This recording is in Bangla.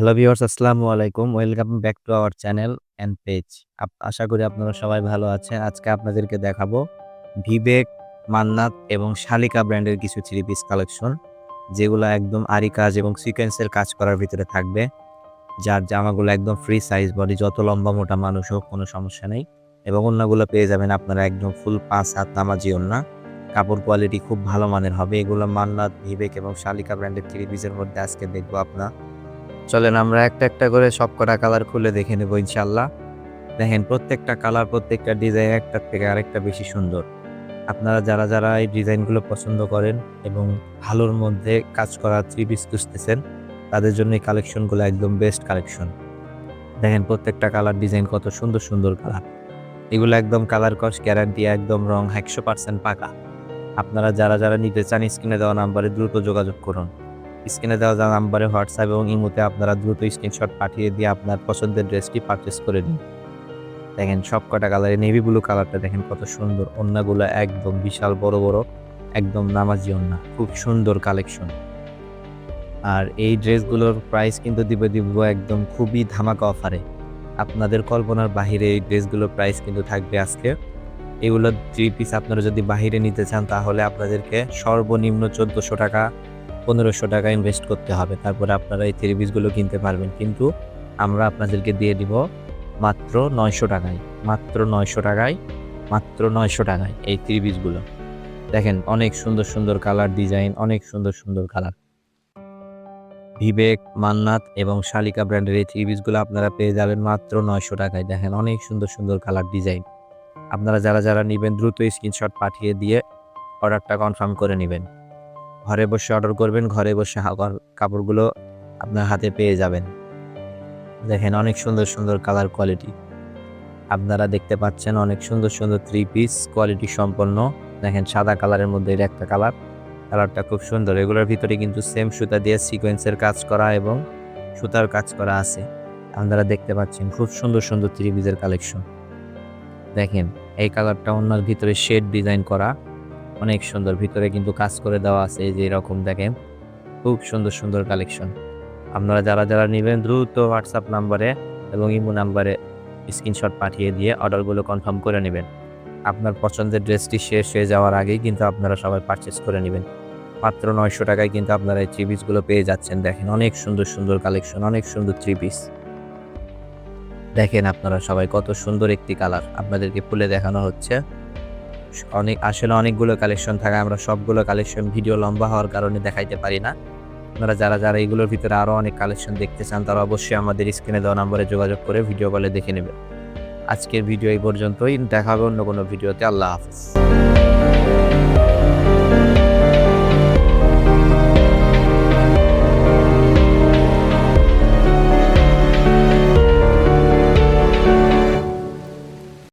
হ্যালো ভিউয়ার্স আসসালামু আলাইকুম। Welcome back to our channel and page আশা করি আপনারা সবাই ভালো আছেন। আজকে আপনাদেরকে দেখাবো বিবেক মান্নাত এবং শালিকা ব্র্যান্ডের কিছু থ্রি পিস কালেকশন যেগুলো একদম আরি কাজ এবং সিকোয়েন্সের কাজ করার ভিতরে থাকবে। যার জামাগুলো একদম ফ্রি সাইজ বডি যত লম্বা মোটা মানুষ হোক, কোনো সমস্যা নেই। এবং অন্যগুলো পেয়ে যাবেন আপনারা একদম ফুল পাঁচ হাত নামাজি ওন্না কাপড় কোয়ালিটি খুব ভালো মানের হবে। এগুলো মান্নাত বিবেক এবং শালিকা ব্র্যান্ডের থ্রি পিসের মধ্যে আজকে দেখব আপনার। চলেন, আমরা একটা একটা করে সব কটা কালার খুলে দেখে নেব ইনশাল্লাহ দেখেন, প্রত্যেকটা কালার প্রত্যেকটা ডিজাইন একটার থেকে আরেকটা বেশি সুন্দর। আপনারা যারা যারা এই ডিজাইনগুলো পছন্দ করেন এবং ভালোর মধ্যে কাজ করা থ্রি পিস খুঁজতেছেন, তাদের জন্য এই কালেকশনগুলো একদম বেস্ট কালেকশন দেখেন, প্রত্যেকটা কালার ডিজাইন কত সুন্দর সুন্দর কালার এগুলো একদম কালার কস গ্যারান্টি একদম রং একশো পার্সেন্ট পাকা। আপনারা যারা যারা নিতে চান, স্ক্রিনে দেওয়া নাম্বারে দ্রুত যোগাযোগ করুন। স্ক্রিনে দেওয়া যা নাম্বারে হোয়াটসঅ্যাপ এবং ইমোতে আপনারা দ্রুত স্ক্রিনশট পাঠিয়ে দিয়ে আপনার পছন্দের ড্রেসটি পারচেস করে নিন। দেখেন সব কটা কালারে নেভি ব্লু কালারটা দেখেন কত সুন্দর। অন্যগুলো একদম বিশাল বড় বড়, একদম নামাজি ওন্না খুব সুন্দর কালেকশন আর এই ড্রেসগুলোর প্রাইস কিন্তু দিবে দিব একদম খুবই ধামাকা অফারে আপনাদের কল্পনার বাহিরে এই ড্রেসগুলোর প্রাইস কিন্তু থাকবে আজকে। এগুলো থ্রি পিস আপনারা যদি বাহিরে নিতে চান তাহলে আপনাদেরকে সর্বনিম্ন চোদ্দোশো টাকা পনেরোশো টাকা ইনভেস্ট করতে হবে। তারপরে আপনারা এই থ্রি পিসগুলো কিনতে পারবেন। কিন্তু আমরা আপনাদেরকে দিয়ে দিব মাত্র নয়শো টাকায়, মাত্র নয়শো টাকায়, মাত্র নয়শো টাকায় এই থ্রি পিসগুলো দেখেন অনেক সুন্দর সুন্দর কালার ডিজাইন অনেক সুন্দর সুন্দর কালার বিবেক, মান্নাত এবং শালিকা ব্র্যান্ডের এই থ্রি পিসগুলো আপনারা পেয়ে যাবেন মাত্র নয়শো টাকায়। দেখেন অনেক সুন্দর সুন্দর কালার ডিজাইন আপনারা যারা যারা নেবেন দ্রুত স্ক্রিনশট পাঠিয়ে দিয়ে অর্ডারটা কনফার্ম করে নেবেন। ঘরে বসে অর্ডার করবেন, ঘরে বসে কাপড়গুলো আপনার হাতে পেয়ে যাবেন। দেখেন অনেক সুন্দর সুন্দর কালার কোয়ালিটি আপনারা দেখতে পাচ্ছেন অনেক সুন্দর সুন্দর থ্রি পিস কোয়ালিটি সম্পন্ন। দেখেন সাদা কালারের মধ্যে এটা একটা কালার কালারটা খুব সুন্দর। এগুলোর ভিতরে কিন্তু সেম সুতা দিয়ে সিকোয়েন্সের কাজ করা এবং সুতার কাজ করা আছে। আপনারা দেখতে পাচ্ছেন খুব সুন্দর সুন্দর থ্রি পিসের কালেকশন দেখেন এই কালারটা অন্যার ভিতরে শেড ডিজাইন করা। অনেক সুন্দর। ভিতরে কিন্তু কাজ করে দেওয়া আছে যে এরকম দেখেন। খুব সুন্দর সুন্দর কালেকশন আপনারা যারা যারা নেবেন দ্রুত হোয়াটসঅ্যাপ নাম্বারে এবং ইমো নাম্বারে স্ক্রিনশট পাঠিয়ে দিয়ে অর্ডারগুলো কনফার্ম করে নেবেন। আপনার পছন্দের ড্রেসটি শেষ হয়ে যাওয়ার আগেই কিন্তু আপনারা সবাই পারচেস করে নেবেন। মাত্র নয়শো টাকায় কিন্তু আপনারা এই থ্রি পিসগুলো পেয়ে যাচ্ছেন। দেখেন অনেক সুন্দর সুন্দর কালেকশন অনেক সুন্দর থ্রি পিস দেখেন আপনারা সবাই কত সুন্দর একটি কালার আপনাদেরকে খুলে দেখানো হচ্ছে। অনেক, আসলে অনেকগুলো কালেকশন থাকে, আমরা সবগুলো কালেকশন ভিডিও লম্বা হওয়ার কারণে দেখাইতে পারি না। আপনারা যারা যারা এইগুলোর ভিতরে আরও অনেক কালেকশন দেখতে চান, তারা অবশ্যই আমাদের স্ক্রিনে দেওয়া নম্বরে যোগাযোগ করে ভিডিও কলে দেখে নেবেন। আজকের ভিডিও এই পর্যন্তই, দেখা হবে অন্য কোনো ভিডিওতে আল্লাহ হাফিজ।